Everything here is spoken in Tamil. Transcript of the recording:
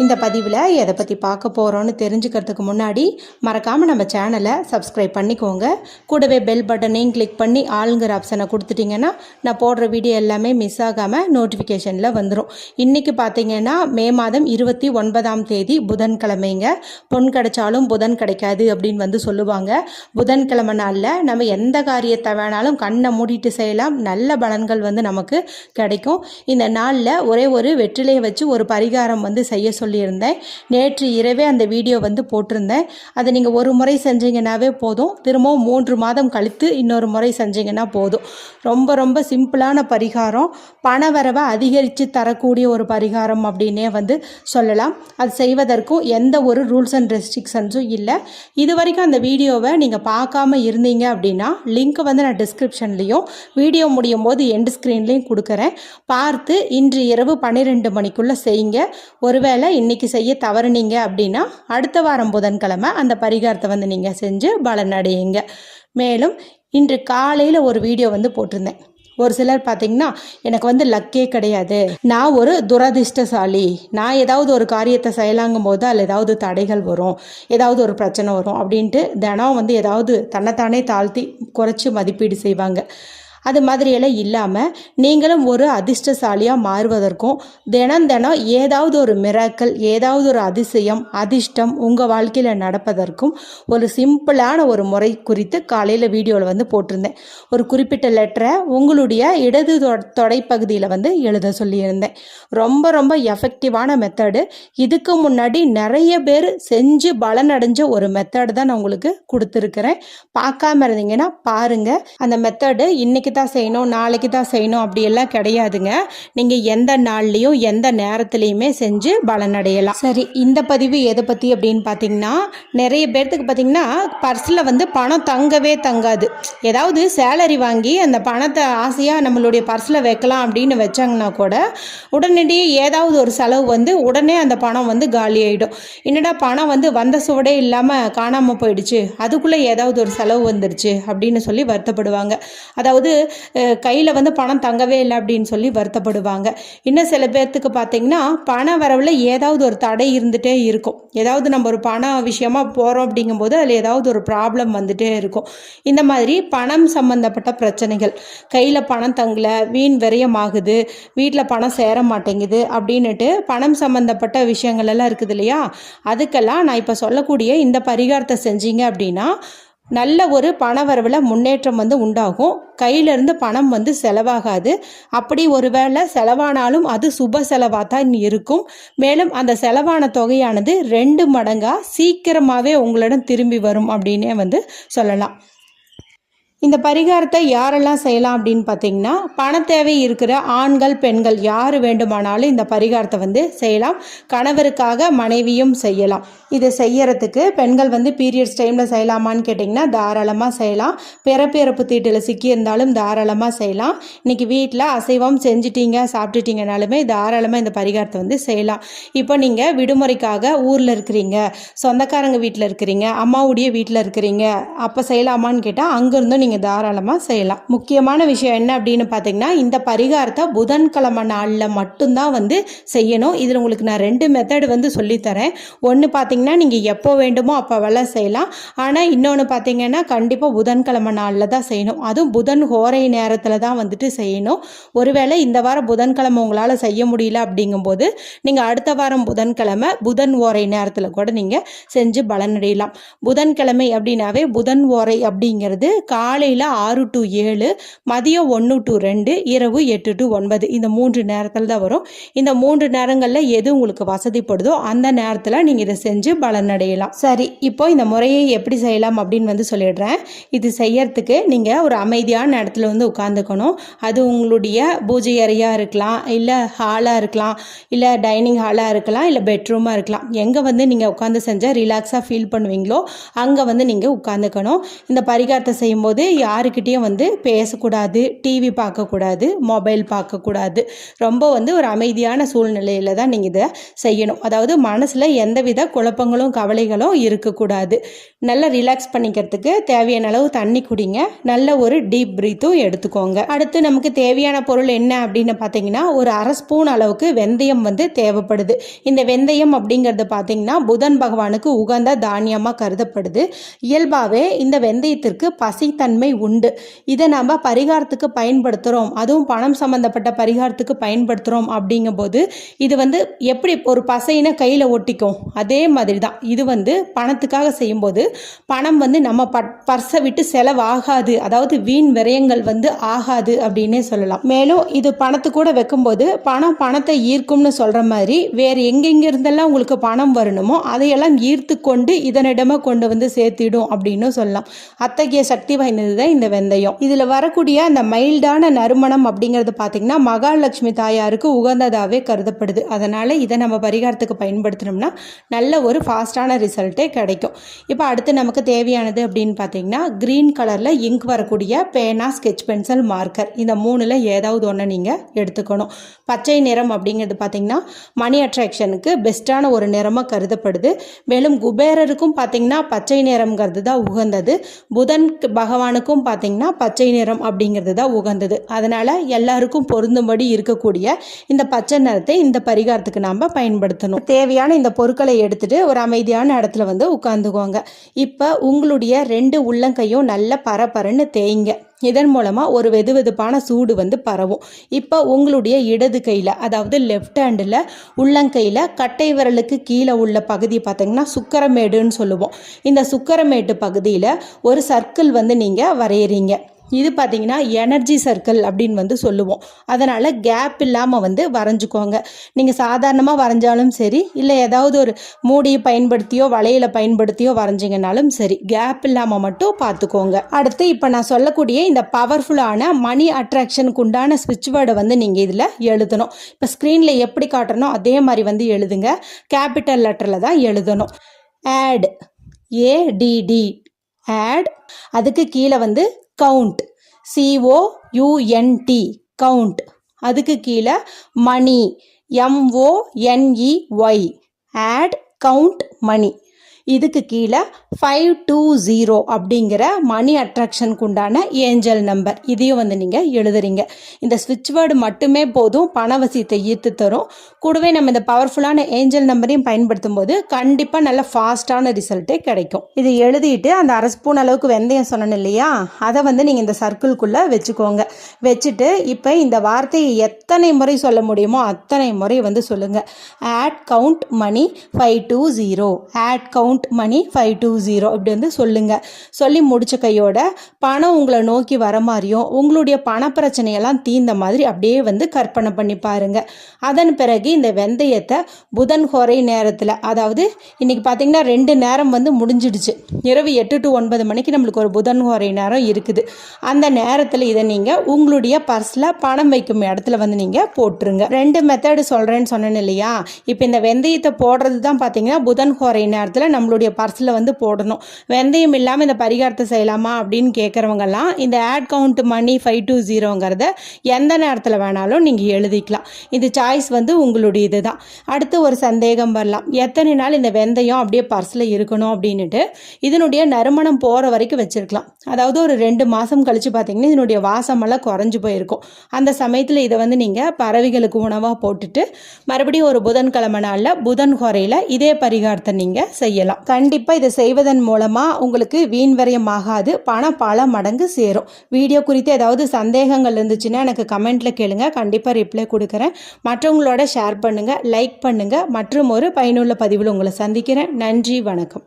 இந்த பதிவில் எதை பற்றி பார்க்க போகிறோன்னு தெரிஞ்சுக்கிறதுக்கு முன்னாடி மறக்காமல் நம்ம சேனலை சப்ஸ்கிரைப் பண்ணிக்கோங்க. கூடவே பெல் பட்டனையும் கிளிக் பண்ணி ஆளுங்கிற ஆப்ஷனை கொடுத்துட்டிங்கன்னா நான் போடுற வீடியோ எல்லாமே மிஸ் ஆகாமல் நோட்டிஃபிகேஷனில் வந்துடும் இன்றைக்கி பார்த்தீங்கன்னா மே மாதம் இருபத்தி ஒன்பதாம் தேதி புதன்கிழமைங்க. பொன் கிடைச்சாலும் புதன் கிடைக்காது அப்படின்னு வந்து சொல்லுவாங்க. புதன்கிழமை நாளில் நம்ம எந்த காரியத்தை வேணாலும் கண்ணை மூடிட்டு செய்யலாம். நல்ல பலன்கள் வந்து நமக்கு கிடைக்கும். இந்த நாளில் ஒரே ஒரு வெற்றிலையை வச்சு ஒரு பரிகாரம் வந்து செய்ய சொல்லியிருந்தேன். நேற்று இரவே அந்த வீடியோ வந்து போட்டிருந்தேன். அதை நீங்கள் ஒரு முறை செஞ்சீங்கன்னாவே போதும். திரும்பவும் மூன்று மாதம் கழித்து இன்னொரு முறை செஞ்சீங்கன்னா போதும். ரொம்ப ரொம்ப சிம்பிளான பரிகாரம். பண வரவை அதிகரித்து தரக்கூடிய ஒரு பரிகாரம் அப்படின்னே வந்து சொல்லலாம். அது செய்வதற்கும் எந்த ஒரு ரூல்ஸ் அண்ட் ரெஸ்ட்ரிக்ஷன்ஸும் இல்லை. இது வரைக்கும் அந்த வீடியோவை நீங்கள் பார்க்காம இருந்தீங்க அப்படின்னா லிங்க் வந்து நான் டிஸ்கிரிப்ஷன்லேயும் வீடியோ முடியும் போது எண்டு ஸ்க்ரீன்லேயும் கொடுக்குறேன். பார்த்து இன்று இரவு பன்னிரெண்டு மணிக்குள்ளே செய்யுங்க. ஒருவேளை இன்னைக்கு செய்ய தவறுனீங்க அப்படின்னா அடுத்த வாரம் புதன்கிழமை அந்த பரிகாரத்தை வந்து நீங்கள் செஞ்சு பலனடையுங்க மேலும் இன்று காலையில் ஒரு வீடியோ வந்து போட்டிருந்தேன். ஒரு சிலர் பார்த்தீங்கன்னா எனக்கு வந்து லக்கே கிடையாது. நான் ஒரு துரதிர்ஷ்டசாலி. நான் ஏதாவது ஒரு காரியத்தை செய்யலாங்கும் போது அதில் ஏதாவது தடைகள் வரும். ஏதாவது ஒரு பிரச்சனை வரும் அப்படின்ட்டு தினம் வந்து ஏதாவது தன்னைத்தானே தாழ்த்தி குறைச்சி மதிப்பீடு செய்வாங்க. அது மாதிரியெல்லாம் இல்லாமல் நீங்களும் ஒரு அதிர்ஷ்டசாலியாக மாறுவதற்கும் தினம் தினம் ஏதாவது ஒரு மிராக்கள் ஏதாவது ஒரு அதிசயம் அதிர்ஷ்டம் உங்கள் வாழ்க்கையில் நடப்பதற்கும் ஒரு சிம்பிளான ஒரு முறை குறித்து காலையில் வீடியோவில் வந்து போட்டிருந்தேன். ஒரு குறிப்பிட்ட லெட்டரை உங்களுடைய இடது தொ- தொடைப்பகுதியில் வந்து எழுத சொல்லியிருந்தேன். ரொம்ப ரொம்ப எஃபெக்டிவான மெத்தடு இதுக்கு முன்னாடி நிறைய பேர் செஞ்சு பலனடைஞ்ச ஒரு மெத்தடு தான் நான் உங்களுக்கு கொடுத்துருக்குறேன். பார்க்காம இருந்தீங்கன்னா பாருங்கள் அந்த மெத்தடு இன்னைக்கு தான் செய்யணும் நாளைக்கு தான் செய்யணும் அப்படியெல்லாம் கிடையாதுங்க. நீங்கள் எந்த நாள்லேயும் எந்த நேரத்துலையுமே செஞ்சு பலனடையலாம். சரி இந்த பதிவு எதை பற்றி அப்படின்னு பார்த்தீங்கன்னா நிறைய பேர்த்துக்கு பார்த்தீங்கன்னா பர்ஸில் வந்து பணம் தங்கவே தங்காது. ஏதாவது சேலரி வாங்கி அந்த பணத்தை ஆசையாக நம்மளுடைய பர்ஸில் வைக்கலாம் அப்படின்னு வச்சாங்கன்னா கூட உடனடியே ஏதாவது ஒரு செலவு வந்து உடனே அந்த பணம் வந்து காலி ஆகிடும் என்னடா பணம் வந்து வந்த சுவடே இல்லாமல் காணாமல் போயிடுச்சு அதுக்குள்ளே ஏதாவது ஒரு செலவு வந்துருச்சு அப்படின்னு சொல்லி வருத்தப்படுவாங்க. அதாவது கையில் வந்து பணம் தங்கவே இல்லை அப்படின்னு சொல்லி வருத்தப்படுவாங்க. இன்னும் சில பேர்த்துக்கு பார்த்தீங்கன்னா பண வரவில் ஏதாவது ஒரு தடை இருந்துகிட்டே இருக்கும். ஏதாவது நம்ம ஒரு பண விஷயமா போகிறோம் அப்படிங்கும்போது அதில் ஏதாவது ஒரு ப்ராப்ளம் வந்துட்டே இருக்கும். இந்த மாதிரி பணம் சம்மந்தப்பட்ட பிரச்சனைகள். கையில் பணம் தங்கலை வீண் விரயம் ஆகுது வீட்டில் பணம் சேர மாட்டேங்குது அப்படின்னுட்டு பணம் சம்மந்தப்பட்ட விஷயங்கள் எல்லாம் இருக்குது இல்லையா? அதுக்கெல்லாம் நான் இப்போ சொல்லக்கூடிய இந்த பரிகாரத்தை செஞ்சீங்க அப்படின்னா நல்ல ஒரு பணவரவில் முன்னேற்றம் வந்து உண்டாகும். கையிலேருந்து பணம் வந்து செலவாகாது. அப்படி ஒருவேளை செலவானாலும் அது சுப செலவாக தான் இருக்கும். மேலும் அந்த செலவான தொகையானது ரெண்டு மடங்காக சீக்கிரமாகவே உங்களிடம் திரும்பி வரும் அப்படின்னே வந்து சொல்லலாம். இந்த பரிகாரத்தை யாரெல்லாம் செய்யலாம் அப்படின்னு பார்த்தீங்கன்னா பண தேவை இருக்கிற ஆண்கள் பெண்கள் யார் வேண்டுமானாலும் இந்த பரிகாரத்தை வந்து செய்யலாம். கணவருக்காக மனைவியும் செய்யலாம். இதை செய்யறதுக்கு பெண்கள் வந்து பீரியட்ஸ் டைமில் செய்யலாமான்னு கேட்டிங்கன்னா தாராளமாக செய்யலாம். பிறப்பிறப்பு தீட்டில் சிக்கியிருந்தாலும் தாராளமாக செய்யலாம். இன்றைக்கி வீட்டில் அசைவம் செஞ்சிட்டீங்க சாப்பிட்டுட்டீங்கனாலுமே தாராளமாக இந்த பரிகாரத்தை வந்து செய்யலாம். இப்போ நீங்கள் விடுமுறைக்காக ஊரில் இருக்கிறீங்க சொந்தக்காரங்க வீட்டில் இருக்கிறீங்க அம்மாவுடைய வீட்டில் இருக்கிறீங்க அப்போ செய்யலாமான்னு கேட்டால் அங்கேருந்தும் நீங்கள் நீங்கள் தாராளமாக செய்யலாம். முக்கியமான விஷயம் என்ன அப்படின்னு பார்த்தீங்கன்னா இந்த பரிகாரத்தை புதன்கிழமை நாளில் மட்டும்தான் வந்து செய்யணும். இதில் உங்களுக்கு நான் ரெண்டு மெத்தடு வந்து சொல்லித்தரேன். ஒன்று பார்த்தீங்கன்னா நீங்கள் எப்போ வேண்டுமோ அப்போ வேலை செய்யலாம். ஆனால் இன்னொன்று பார்த்தீங்கன்னா கண்டிப்பாக புதன்கிழமை நாளில் தான் செய்யணும். அதுவும் புதன் ஹோரை நேரத்தில் தான் வந்துட்டு செய்யணும். ஒருவேளை இந்த வாரம் புதன்கிழமை உங்களால் செய்ய முடியல அப்படிங்கும்போது நீங்கள் அடுத்த வாரம் புதன்கிழமை புதன் ஓரை நேரத்தில் கூட நீங்கள் செஞ்சு பலனடையலாம். புதன்கிழமை அப்படின்னாவே புதன் ஓரை அப்படிங்கிறது காலை காலையில் ஆறு டு ஏழு மதியம் ஒன்று டு ரெண்டு இரவு எட்டு டு ஒன்பது. இந்த மூன்று நேரத்தில் தான் வரும். இந்த மூன்று நேரங்களில் எது உங்களுக்கு வசதிப்படுதோ அந்த நேரத்தில் நீங்கள் இதை செஞ்சு பலனடையலாம் சரி இப்போ இந்த முறையை எப்படி செய்யலாம் அப்படின்னு வந்து சொல்லிடுறேன். இது செய்யறதுக்கு நீங்கள் ஒரு அமைதியான இடத்துல வந்து உட்காந்துக்கணும் அது உங்களுடைய பூஜை அறையாக இருக்கலாம் இல்லை ஹாலாக இருக்கலாம் இல்லை டைனிங் ஹாலாக இருக்கலாம் இல்லை பெட்ரூமாக இருக்கலாம். எங்கே வந்து நீங்கள் உட்காந்து செஞ்சால் ரிலாக்ஸாக ஃபீல் பண்ணுவீங்களோ அங்கே வந்து நீங்கள் உட்காந்துக்கணும் இந்த பரிகாரத்தை செய்யும்போது யாருக்கிட்டேயும் வந்து பேசக்கூடாது டிவி பார்க்கக்கூடாது மொபைல் பார்க்கக்கூடாது. ரொம்ப வந்து ஒரு அமைதியான சூழ்நிலையில் தான் நீங்கள் இதை செய்யணும். அதாவது மனசில் எந்தவித குழப்பங்களும் கவலைகளும் இருக்கக்கூடாது. நல்லா ரிலாக்ஸ் பண்ணிக்கிறதுக்கு தேவையான அளவு தண்ணி குடிங்க. நல்ல ஒரு டீப் ப்ரீத்தும் எடுத்துக்கோங்க. அடுத்து நமக்கு தேவையான பொருள் என்ன அப்படின்னு பார்த்தீங்கன்னா ஒரு அரை ஸ்பூன் அளவுக்கு வெந்தயம் வந்து தேவைப்படுது. இந்த வெந்தயம் அப்படிங்கிறது பார்த்தீங்கன்னா புதன் பகவானுக்கு உகந்த தானியமாக கருதப்படுது. இயல்பாகவே இந்த வெந்தயத்திற்கு பசித்தன்மை உண்டு. இதை நம்ம பரிகாரத்துக்கு பயன்படுத்துகிறோம் அதுவும் பணம் சம்மந்தப்பட்ட பரிகாரத்துக்கு பயன்படுத்துகிறோம் அப்படிங்கும்போது இது வந்து எப்படி ஒரு பசையினை கையில் ஒட்டிக்கும்? அதே மாதிரி தான் இது வந்து பணத்துக்காக செய்யும்போது பணம் வந்து நம்ம ப பர்ஸை விட்டு செலவாகாது. அதாவது வீண் விரயங்கள் வந்து ஆகாது அப்படின்னே சொல்லலாம். மேலும் இது பணத்து கூட வைக்கும்போது பணம் பணத்தை ஈர்க்கும்னு சொல்கிற மாதிரி வேறு எங்கெங்கே இருந்தெல்லாம் உங்களுக்கு பணம் வரணுமோ அதையெல்லாம் ஈர்த்து கொண்டு இதனிடமாக கொண்டு வந்து சேர்த்திடும் அப்படின்னு சொல்லலாம். அத்தகைய சக்தி வாய்ந்தது தான் இந்த வெந்தயம். இதில் வரக்கூடிய அந்த மைல்டான நறுமணம் அப்படிங்கிறது பார்த்தீங்கன்னா மகாலட்சுமி தாயாருக்கு உகந்ததாகவே கருதப்படுது. அதனால் இதை நம்ம பரிகாரத்துக்கு பயன்படுத்தினோம்னா நல்ல ஒரு ஃபாஸ்ட்டான ரிசல்ட்டே கிடைக்கும். இப்போ அடுத்து நமக்கு தேவையானது அப்படின்னு பார்த்தீங்கன்னா க்ரீன் கலரில் இங்க் வரக்கூடிய பேனா ஸ்கெச் பென்சில் மார்க்கர் இந்த மூணில் ஏதாவது ஒன்று நீங்கள் எடுத்துக்கணும். பச்சை நிறம் அப்படிங்கிறது பார்த்தீங்கன்னா மணி அட்ராக்ஷனுக்கு பெஸ்ட்டான ஒரு நிறமாக கருதப்படுது. மேலும் குபேரருக்கும் பார்த்தீங்கன்னா பச்சை நிறம்ங்கிறது தான் உகந்தது. புதன் பகவானுக்கும் பார்த்திங்கன்னா பச்சை நிறம் அப்படிங்கிறது தான் உகந்தது. அதனால் எல்லாருக்கும் பொருந்தும்படி இருக்கக்கூடிய இந்த பச்சை நிறத்தை இந்த பரிகாரத்துக்கு நாம் பயன்படுத்தணும். தேவையான இந்த பொருட்களை எடுத்துகிட்டு ஒரு அமைதியான இடத்துல வந்து உட்காந்துக்கோங்க இப்போ உங்களுடைய ரெண்டு உள்ளங்கையும் நல்ல பரபரன்னு தேய்ங்க. இதன் மூலமாக ஒரு வெது வெதுப்பான சூடு வந்து பரவும். இப்போ உங்களுடைய இடது கையில் அதாவது லெஃப்ட் ஹேண்டில் உள்ளங்கையில் கட்டை விரலுக்கு கீழே உள்ள பகுதி பார்த்திங்கன்னா சுக்கரமேடுன்னு சொல்லுவோம். இந்த சுக்கரமேட்டு பகுதியில் ஒரு சர்க்கிள் வந்து நீங்கள் வரைகிறீங்க இது பார்த்தீங்கன்னா எனர்ஜி சர்க்கிள் அப்படின்னு வந்து சொல்லுவோம். அதனால் கேப் இல்லாமல் வந்து வரைஞ்சிக்கோங்க. நீங்கள் சாதாரணமாக வரைஞ்சாலும் சரி இல்லை ஏதாவது ஒரு மூடியை பயன்படுத்தியோ வளையலை பயன்படுத்தியோ வரைஞ்சிங்கனாலும் சரி கேப் இல்லாமல் மட்டும் பார்த்துக்கோங்க அடுத்து இப்போ நான் சொல்லக்கூடிய இந்த பவர்ஃபுல்லான மணி அட்ராக்ஷனுக்கு உண்டான ஸ்விட்ச் வேர்டை வந்து நீங்கள் இதில் எழுதணும். இப்போ ஸ்க்ரீனில் எப்படி காட்டணும் அதே மாதிரி வந்து எழுதுங்க. கேபிட்டல் லெட்டரில் தான் எழுதணும். ஆட் ஏடிடி ஆட் அதுக்கு கீழே வந்து count C O U N T count அதுக்கு கீழே money M O N E Y add count money இதுக்கு கீழே ஃபைவ் டூ ஜீரோ அப்படிங்கிற மணி அட்ராக்ஷனுக்கு உண்டான ஏஞ்சல் நம்பர் இதையும் வந்து நீங்கள் எழுதுறீங்க. இந்த ஸ்விட்ச் வேர்டு மட்டுமே போதும் பணவசியத்தை ஈர்த்து தரும். கூடவே நம்ம இந்த பவர்ஃபுல்லான ஏஞ்சல் நம்பரையும் பயன்படுத்தும் போது கண்டிப்பாக நல்ல ஃபாஸ்ட்டான ரிசல்ட்டே கிடைக்கும். இது எழுதிட்டு அந்த அரை ஸ்பூன் அளவுக்கு வெந்தயம் சொன்னேன் இல்லையா? அதை வந்து நீங்கள் இந்த சர்க்கிள்குள்ளே வச்சுக்கோங்க. வச்சுட்டு இப்போ இந்த வார்த்தையை எத்தனை முறை சொல்ல முடியுமோ அத்தனை முறை வந்து சொல்லுங்கள் add count money five two zero add count money five two zero இப்படி வந்து சொல்லுங்கள் சொல்லி முடித்த கையோட பணம் உங்களை நோக்கி வர மாதிரியும் உங்களுடைய பண பிரச்சனையெல்லாம் தீர்ந்த மாதிரி அப்படியே வந்து கற்பனை பண்ணி பாருங்கள் அதன் பிறகு இந்த வெந்தயத்தை புதன் குறை நேரத்தில் அதாவது இன்றைக்கி பார்த்திங்கன்னா ரெண்டு நேரம் வந்து முடிஞ்சிடுச்சு. இரவு எட்டு டு ஒன்பது மணிக்கு நம்மளுக்கு ஒரு புதன் குறை நேரம் இருக்குது. அந்த நேரத்தில் இதை நீங்கள் உங்களுடைய பர்ஸில் பணம் வைக்கும் இடத்துல வந்து நீங்கள் போட்டுருங்க. ரெண்டு மெத்தடு சொல்கிறேன்னு சொன்னேன் இல்லையா? இப்போ இந்த வெந்தயத்தை போடுறது தான் பார்த்தீங்கன்னா புதன் குறை நேரத்தில் நம்மளுடைய பர்ஸில் வந்து போடணும். வெந்தயம் இல்லாமல் இந்த பரிகாரத்தை செய்யலாமா அப்படின்னு கேட்குறவங்கெல்லாம் இந்த add count money five two ஜீரோங்கிறத எந்த நேரத்தில் வேணாலும் நீங்கள் எழுதிக்கலாம். இது சாய்ஸ் வந்து உங்களுடைய இது தான் அடுத்து ஒரு சந்தேகம் வரலாம். எத்தனை நாள் இந்த வெந்தயம் அப்படியே பர்ஸில் இருக்கணும் அப்படின்ட்டு இதனுடைய நறுமணம் போகிற வரைக்கும் வச்சுருக்கலாம். அதாவது ஒரு ரெண்டு மாதம் கழித்து பார்த்தீங்கன்னா இதனுடைய வாசமெல்லாம் குறை குறைஞ்சி போயிருக்கும். அந்த சமயத்தில் இதை வந்து நீங்கள் பறவைகளுக்கு உணவாக போட்டுட்டு மறுபடியும் ஒரு புதன்கிழமை நாளில் புதன் குறையில் இதே பரிகாரத்தை நீங்கள் செய்யலாம். கண்டிப்பாக இதை செய்வதன் மூலமாக உங்களுக்கு வீண்வரையம் ஆகாது பணம் பல மடங்கு சேரும். வீடியோ குறித்து ஏதாவது சந்தேகங்கள் இருந்துச்சுன்னா எனக்கு கமெண்ட்டில் கேளுங்க. கண்டிப்பாக ரிப்ளை கொடுக்குறேன். மற்றவங்களோட ஷேர் பண்ணுங்கள் லைக் பண்ணுங்கள் மற்றும் ஒரு பயனுள்ள பதிவில் உங்களை சந்திக்கிறேன். நன்றி வணக்கம்.